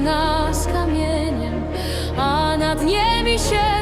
nas kamieniem, a nad nimi się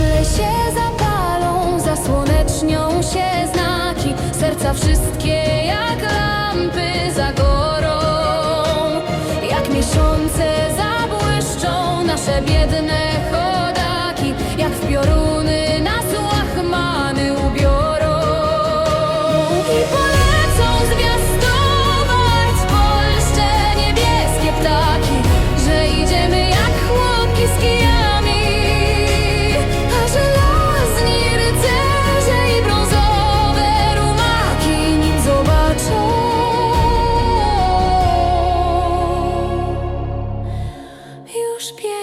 Świetle się zapalą, zasłonecznią się znaki Serca wszystkie jak lampy zagorą Jak miesiące zabłyszczą nasze biedne chodaki Jak w piorun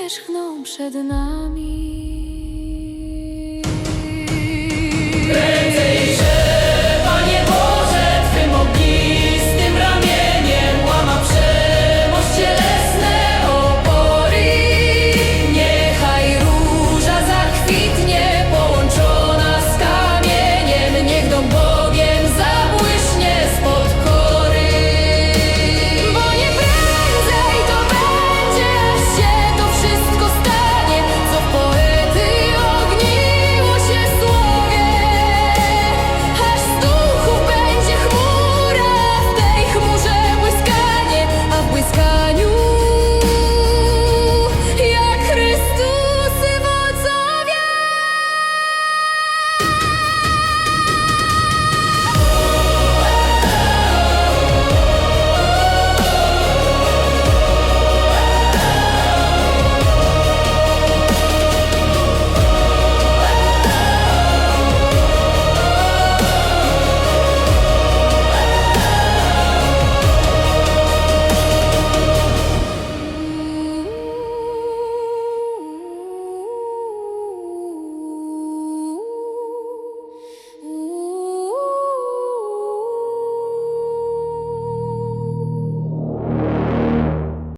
zmierzchną przed nami.